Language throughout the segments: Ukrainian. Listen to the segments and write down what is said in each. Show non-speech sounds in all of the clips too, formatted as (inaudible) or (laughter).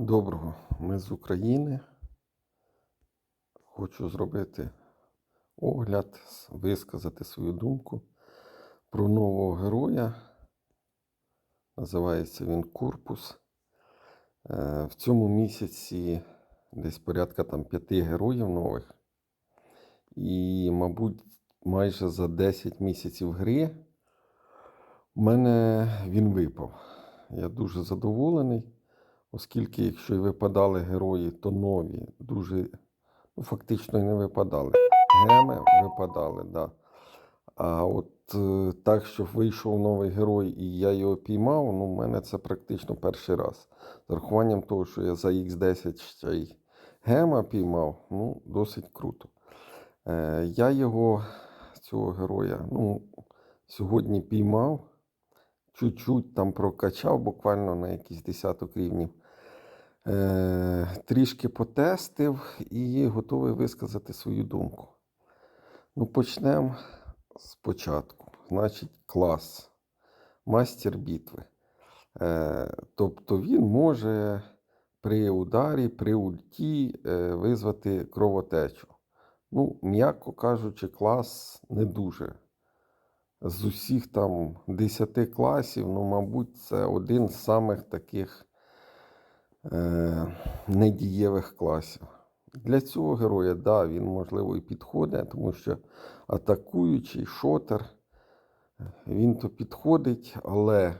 Доброго, ми з України. Хочу зробити огляд, висказати свою думку про нового героя. Називається він Корпус. Е, В цьому місяці десь порядка там п'яти героїв нових. І, мабуть, майже за 10 місяців гри в мене він випав. Я дуже задоволений. Оскільки, якщо і випадали герої, то нові дуже, ну, фактично не випадали. Геми випадали, да. А от е, так, щоб вийшов новий герой і я його піймав, ну, в мене це практично перший раз. З урахуванням того, що я за Х10 ще й гема піймав, ну, досить круто. Е, я його, цього героя, ну, сьогодні піймав чуть-чуть там прокачав буквально на якийсь десяток рівнів. Е, трішки потестив і готовий висказати свою думку. Ну, почнемо спочатку. Значить, клас, мастер бітви. Е, тобто він може при ударі, при ульті е, визвати кровотечу. Ну, м'яко кажучи, клас не дуже з усіх там 10 класів, ну, мабуть, це один з самих таких недієвих класів. Для цього героя, да, він, можливо, і підходить, тому що атакуючий шотер, він то підходить, але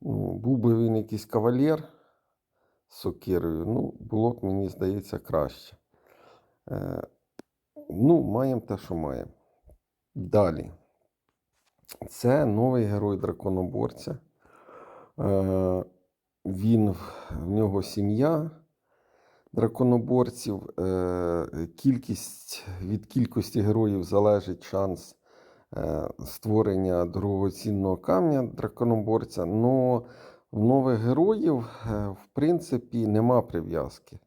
ну, був би він якийсь кавалер з сокирою, ну, було б, мені здається, краще. Е, ну, маємо те, що маємо. Далі. Це новий герой драконоборця. Е, Він в нього сім'я драконоборців. Е, Кількість від кількості героїв залежить шанс е, створення дорогоцінного камня драконоборця. Но в нових героїв, е, в принципі, нема прив'язки.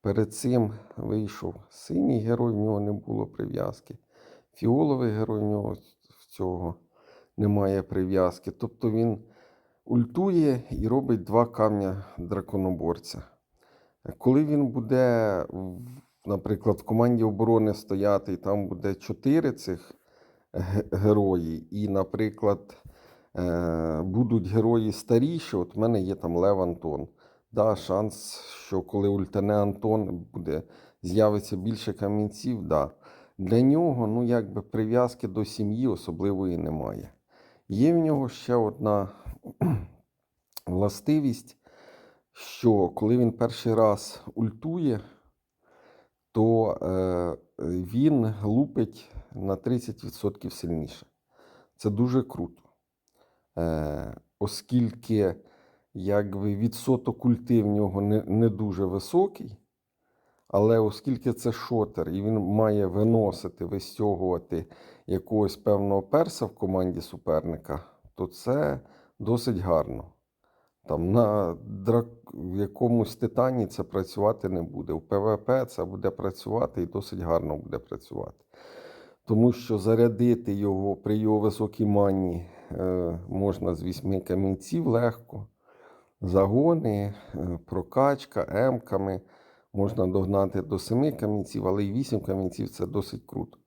Перед цим вийшов синій герой, в нього не було прив'язки. Фіоловий герой в нього в цього немає прив'язки. Тобто він ультує і робить два камня драконоборця. Коли він буде, наприклад, в команді оборони стояти, і там буде чотири цих герої, і, наприклад, е, будуть герої старіші, от в мене є там Лев Антон. Да, шанс, що коли ультане Антон буде, з'явиться більше камінців, да. Для нього, ну, якби прив'язки до сім'ї особливої немає. Є в нього ще одна (clears throat) властивість, що коли він перший раз ультує, то е, він лупить на 30% сильніше. Це дуже круто. Е, оскільки якби, відсоток ульти в нього не, не дуже високий, але оскільки це шотер, і він має виносити, вистягувати якогось певного перса в команді суперника, то це досить гарно. Там на драк... якомусь титані це працювати не буде. У ПВП це буде працювати і досить гарно буде працювати. Тому що зарядити його при його високій мані е, можна з вісьми камінців легко. Загони, е, прокачка, емками можна догнати до семи камінців, але й вісім камінців це досить круто.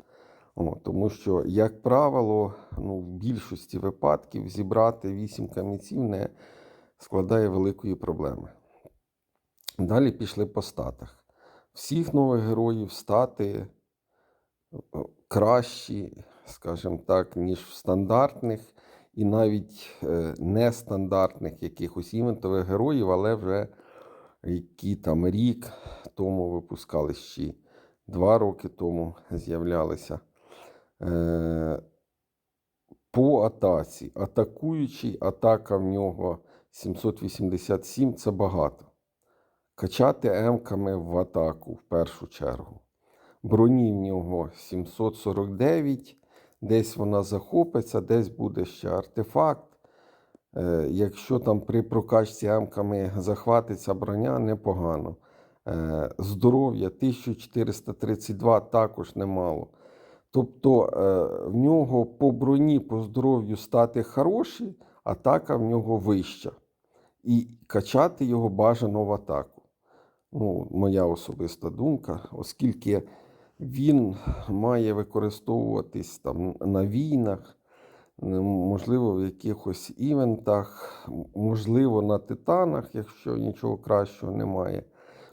Тому що, як правило, ну, в більшості випадків зібрати вісім камінців не складає великої проблеми. Далі пішли по статах. Всіх нових героїв стати е, кращі, скажімо так, ніж в стандартних і навіть е, нестандартних якихось івентових героїв, але вже які там рік тому випускали ще два роки тому з'являлися. Е, по атаці. Атакуючий, атака в нього 787 це багато. Качати емками в атаку в першу чергу. Броні в нього 749, десь вона захопиться, десь буде ще артефакт. Е, Якщо там при прокачці емками захватиться броня, непогано. Е, Здоров'я 1432 також немало. Тобто е, в нього по броні, по здоров'ю стати хороші, атака в нього вища. і качати його бажано в атаку. Ну, моя особиста думка, оскільки він має використовуватись там на війнах, можливо, в якихось івентах, можливо, на титанах, якщо нічого кращого немає.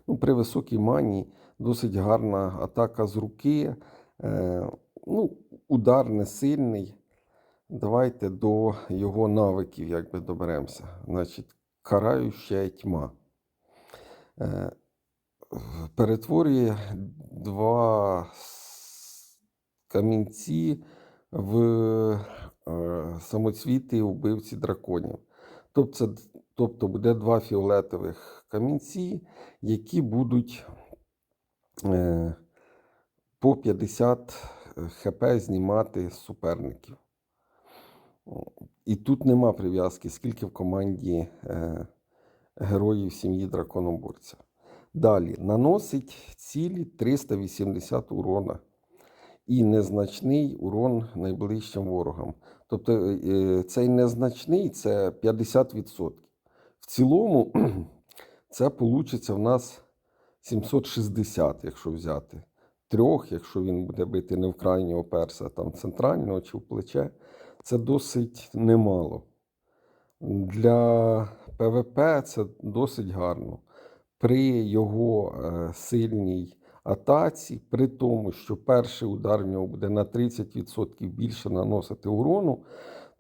Ну, при високій мані досить гарна атака з руки. Ну, удар не сильний. Давайте до його навиків якби доберемося. Значить, караюча тьма. Е, перетворює два камінці в е, самоцвіти вбивці драконів. Тобто, тобто буде два фіолетових камінці, які будуть е, по 50 хп знімати з суперників. І тут нема прив'язки, скільки в команді е, героїв сім'ї драконоборця. Далі наносить цілі 380 урона і незначний урон найближчим ворогам. Тобто е, е, цей незначний це 50%. В цілому (clears throat) це вийде в нас 760, якщо взяти. Трьох, якщо він буде бити не в крайнього перса, а там центрального чи в плече, це досить немало. Для ПВП це досить гарно. При його е, сильній атаці, при тому, що перший удар в нього буде на 30% більше наносити урону,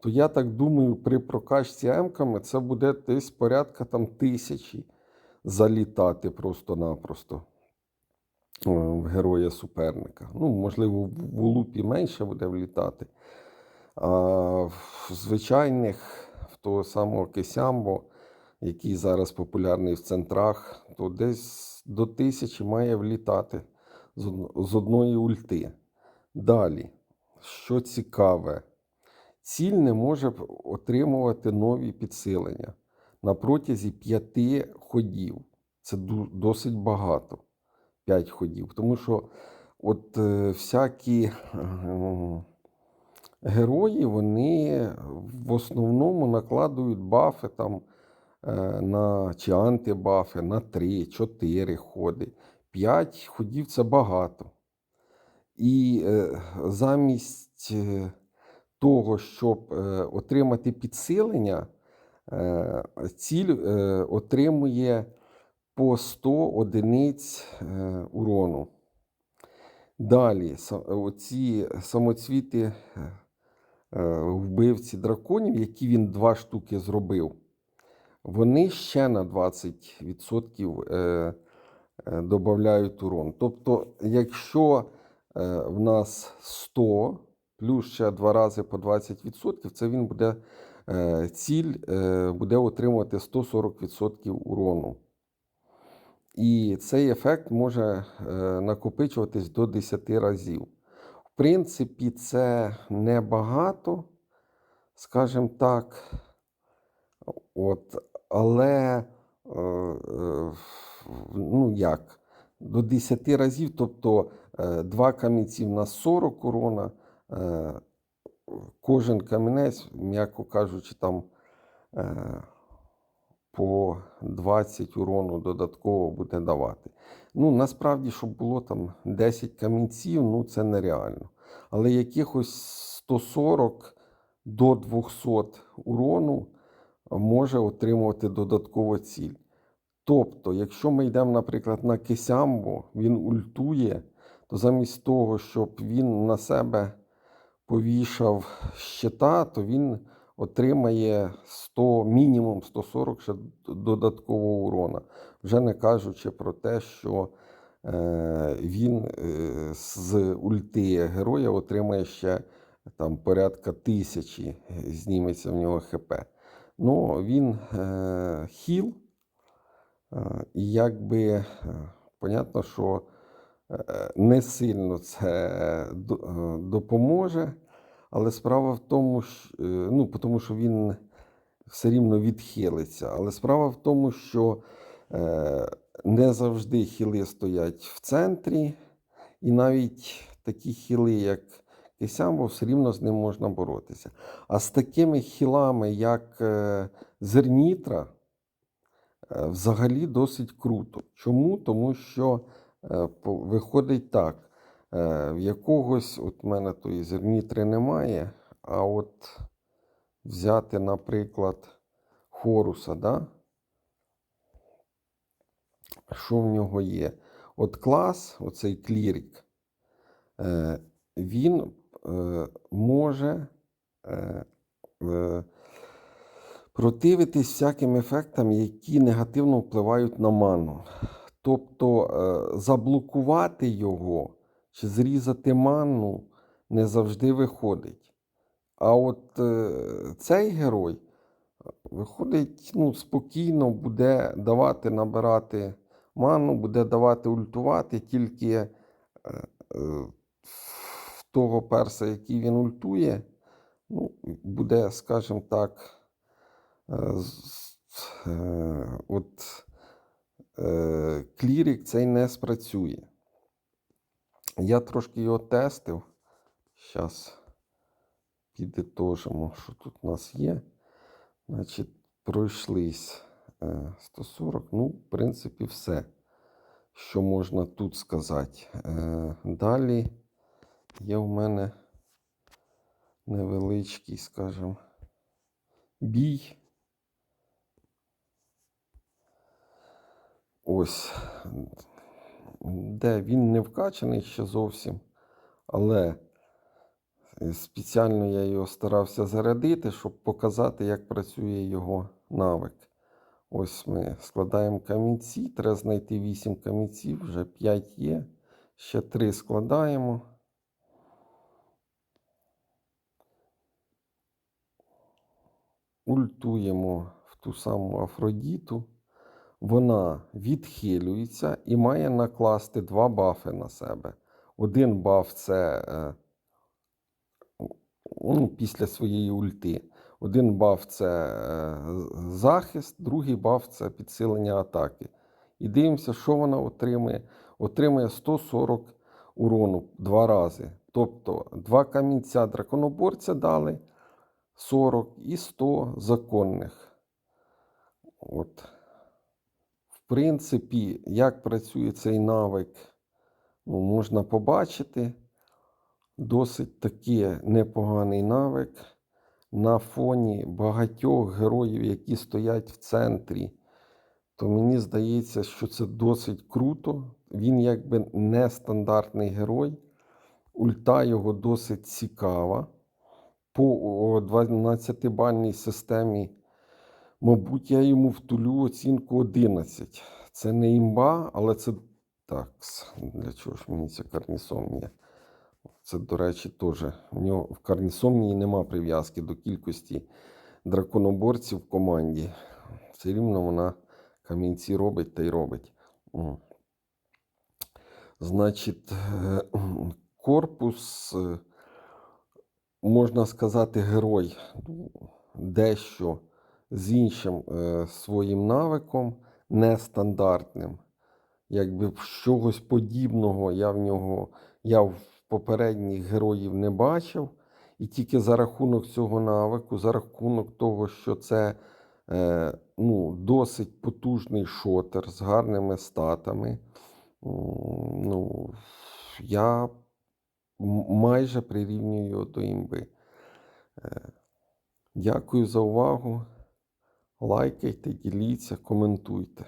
то я так думаю, при прокачці емками це буде десь порядка там тисячі залітати просто-напросто героя суперника. Ну, можливо, в в лупі менше буде влітати. А в звичайних, в того самого Кисямбо, який зараз популярний в центрах, то десь до тисячі має влітати з одної ульти. Далі, що цікаве, ціль не може отримувати нові підсилення на протязі п'яти ходів. Це досить багато. 5 ходів. Тому що от е, всякі е, герої, вони в основному накладують бафи там е, на чи антибафи на 3, 4 ходи. 5 ходів це багато. І замість того, щоб отримати підсилення, ціль отримує по 100 одиниць е, урону. Далі, оці самоцвіти е, е, вбивці драконів, які він два штуки зробив, вони ще на 20% е, е, додають урон. Тобто, якщо в нас 100 плюс ще два рази по 20%, це він буде ціль буде отримувати 140% урону. І цей ефект може е, накопичуватись до 10 разів. В принципі, це небагато, скажімо так. От, але е, е, ну як, до 10 разів, тобто е, два камінці на 40 урона, е, кожен камінець, м'яко кажучи, там по 20 урону додатково буде давати. Ну, насправді, щоб було там 10 камінців, ну це нереально. Але якихось 140 до 200 урону може отримувати додатково ціль. Тобто, якщо ми йдемо, наприклад, на Кисямбо, він ультує, то замість того, щоб він на себе повішав щита, то він отримає 100, мінімум 140 ще додаткового урона. Вже не кажучи про те, що е, він е, з ульти героя отримає ще там порядка тисячі, зніметься в нього ХП. Ну, він е, хіл, е, і якби е, понятно, що е, не сильно це е, допоможе. Але справа в тому, що, е, ну, тому що він все рівно відхилиться. Але справа в тому, що е, не завжди хіли стоять в центрі, і навіть такі хіли, як Кисямбо, все рівно з ним можна боротися. А з такими хілами, як е, Зернітра, взагалі досить круто. Чому? Тому що виходить так. Е, В якогось, от в мене тої зернітри немає, а от взяти, наприклад, хоруса, да? що в нього є? От клас, оцей клірік, е, він е, може противитись всяким ефектам, які негативно впливають на ману. Тобто заблокувати його чи зрізати ману не завжди виходить. А от е, цей герой виходить ну, спокійно, буде давати набирати ману, буде давати ультувати тільки е, е, в того перса, який він ультує, ну, буде, скажімо так, е, е, от е, клірік цей не спрацює. Я трошки його тестив. Зараз підітожимо, що тут у нас є. Значить, пройшлись е, 140. Ну, в принципі, все, що можна тут сказати. Е, Далі є в мене невеличкий, скажімо, бій. Ось, де він не вкачаний ще зовсім, але е, спеціально я його старався зарядити, щоб показати, як працює його навик. Ось ми складаємо камінці, треба знайти 8 камінців, вже 5 є. Ще 3 складаємо. Ультуємо в ту саму Афродіту. Вона відхилюється і має накласти два бафи на себе. Один баф це е, ну, після своєї ульти. Один баф це е, захист, другий баф це підсилення атаки. І дивимося, що вона отримує. Отримує 140 урону два рази. Тобто два камінця драконоборця дали 40 і 100 законних. От. Принципі, як працює цей навик, ну, можна побачити. Досить таки непоганий навик на фоні багатьох героїв, які стоять в центрі. То мені здається, що це досить круто. Він якби нестандартний герой. Ульта його досить цікава. По 12-бальній системі, мабуть, я йому втулю оцінку 11. Це не імба, але це. Так, для чого ж мені ця карнісомнія? Це, до речі, теж. У нього в карнісомнії нема прив'язки до кількості драконоборців в команді. Все рівно вона камінці робить та й робить. Значить, е, корпус, е, можна сказати, герой ну, дещо з іншим е, своїм навиком, нестандартним. Якби чогось подібного я в нього, я в попередніх героїв не бачив. І тільки за рахунок цього навику, за рахунок того, що це е, ну, досить потужний шотер з гарними статами, ну, я майже прирівнюю його до імби. Е, Дякую за увагу. Лайкайте, діліться, коментуйте.